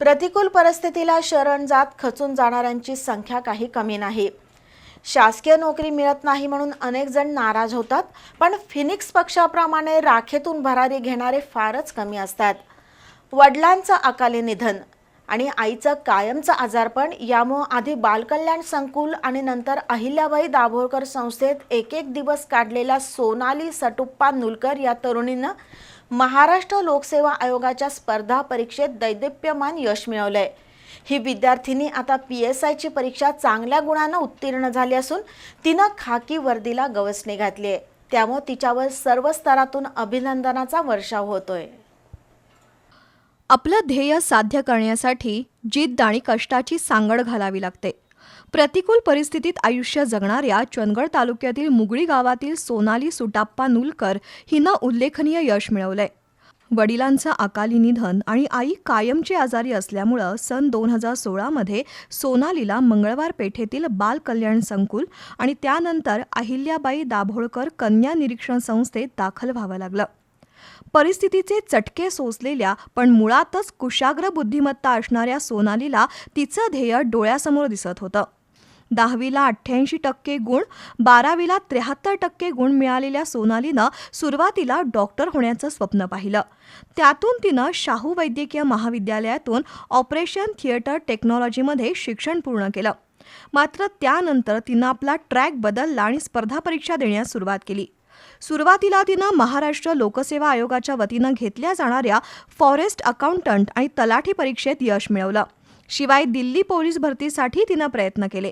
प्रतिकूल परिस्थितीला शरण जात खचून जाणाऱ्यांची संख्या काही कमी नाही. शासकीय नोकरी मिळत नाही म्हणून अनेक जण नाराज होतात पण फिनिक्स पक्षाप्रमाणे राखेतून भरारी घेणारे फारच कमी असतात. वडिलांचं अकाली निधन आणि आईचं कायमचं आजारपण यामुळं आधी बालकल्याण संकुल आणि नंतर अहिल्याबाई दाभोळकर संस्थेत एक एक दिवस काढलेला सोनाली सटुप्पा नुलकर या तरुणीनं महाराष्ट्र लोकसेवा आयोगाच्या स्पर्धा परीक्षेत दैदिप्यमान यश मिळवलंय. ही विद्यार्थिनी आता पी एस आयची परीक्षा चांगल्या गुणानं उत्तीर्ण झाली असून तिनं खाकी वर्दीला गवसणी घातली आहे त्यामुळे तिच्यावर सर्व स्तरातून अभिनंदनाचा वर्षाव होतोय. आपलं ध्येय साध्य करण्यासाठी जिद्द आणि कष्टाची सांगड घालावी लागते. प्रतिकूल परिस्थितीत आयुष्य जगणाऱ्या चंदगड तालुक्यातील मुगळी गावातील सोनाली सुटाप्पा नुलकर हिनं उल्लेखनीय यश मिळवलंय. वडिलांचं अकाली निधन आणि आई कायमची आजारी असल्यामुळं सन दोन हजार सोळामध्ये सोनालीला मंगळवार पेठेतील बाल कल्याण संकुल आणि त्यानंतर अहिल्याबाई दाभोळकर कन्या निरीक्षण संस्थेत दाखल व्हावं लागलं. परिस्थितीचे चटके सोसलेल्या पण मुळातच कुशाग्र बुद्धिमत्ता असणाऱ्या सोनालीला तिचं ध्येय डोळ्यासमोर दिसत होतं. दहावीला अठ्ठ्याऐंशी टक्के गुण बारावीला त्र्याहत्तर टक्के गुण मिळालेल्या सोनालीनं सुरुवातीला डॉक्टर होण्याचं स्वप्न पाहिलं. त्यातून तिनं शाहू वैद्यकीय महाविद्यालयातून ऑपरेशन थिएटर टेक्नॉलॉजीमध्ये शिक्षण पूर्ण केलं. मात्र त्यानंतर तिनं आपला ट्रॅक बदलला आणि स्पर्धा परीक्षा देण्यास सुरुवात केली. सुरुवातीला तिनं महाराष्ट्र लोकसेवा आयोगाच्या वतीनं घेतल्या जाणाऱ्या फॉरेस्ट अकाउंटंट आणि तलाठी परीक्षेत यश मिळवलं. शिवाय दिल्ली पोलीस भरतीसाठी तिनं प्रयत्न केले.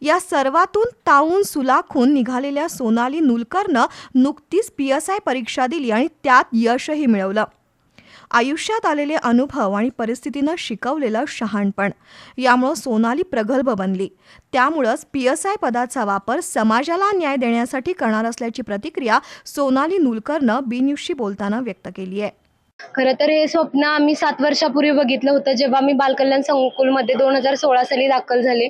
या सर्वातून तावून सुलाखून निघालेल्या सोनाली नुलकरनं नुकतीच पी एस आय परीक्षा दिली आणि त्यात यशही मिळवलं. आयुष्यात आलेले अनुभव आणि परिस्थितीनं शिकवलेलं शहाणपण. यामुळं सोनाली प्रगल्भ बनली. त्यामुळंच पी एस आय पदाचा वापर समाजाला न्याय देण्यासाठी करणार असल्याची प्रतिक्रिया सोनाली नुलकरनं बी न्यूजशी बोलताना व्यक्त केली आहे खरं तर हे स्वप्न आम्ही सात वर्षापूर्वी बघितलं होतं जेव्हा मी बालकल्याण संकुलमध्ये दोन हजार सोळा साली दाखल झाले.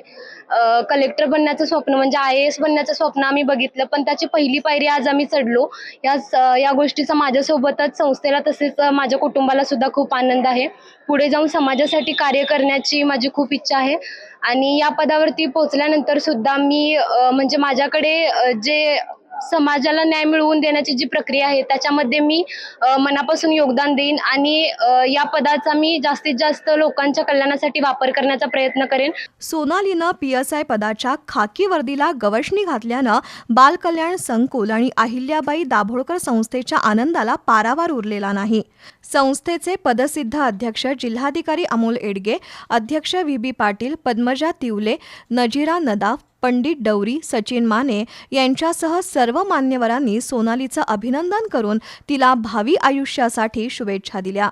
कलेक्टर बनण्याचं स्वप्न म्हणजे आय ए एस बनण्याचं स्वप्न आम्ही बघितलं पण त्याची पहिली पायरी आज आम्ही चढलो. या या गोष्टीचा माझ्यासोबतच संस्थेला तसेच माझ्या कुटुंबाला सुद्धा खूप आनंद आहे. पुढे जाऊन समाजासाठी कार्य करण्याची माझी खूप इच्छा आहे. आणि या पदावरती पोहोचल्यानंतर सुद्धा मी म्हणजे माझ्याकडे जे समाजाला न्याय मिळवून देण्याची जी प्रक्रिया आहे त्याच्यामध्ये मी मनापासून योगदान देईन आणि या पदाचा मी जास्तीत जास्त लोकांच्या कल्याणासाठी वापर करण्याचा प्रयत्न करेन. सोनालीनं पी एस आय पदाच्या खाकी वर्दीला गवशणी घातल्यानं बालकल्याण संकुल आणि अहिल्याबाई दाभोळकर संस्थेच्या आनंदाला पारावार उरलेला नाही. संस्थेचे पदसिद्ध अध्यक्ष जिल्हाधिकारी अमोल एडगे अध्यक्ष व्ही बी पाटील पद्मजा तिवले नजीरा नदाफ पंडित डवरी सचिन माने यांच्यासह सर्व मान्यवरांनी सोनालीचं अभिनंदन करून तिला भावी आयुष्यासाठी शुभेच्छा दिल्या.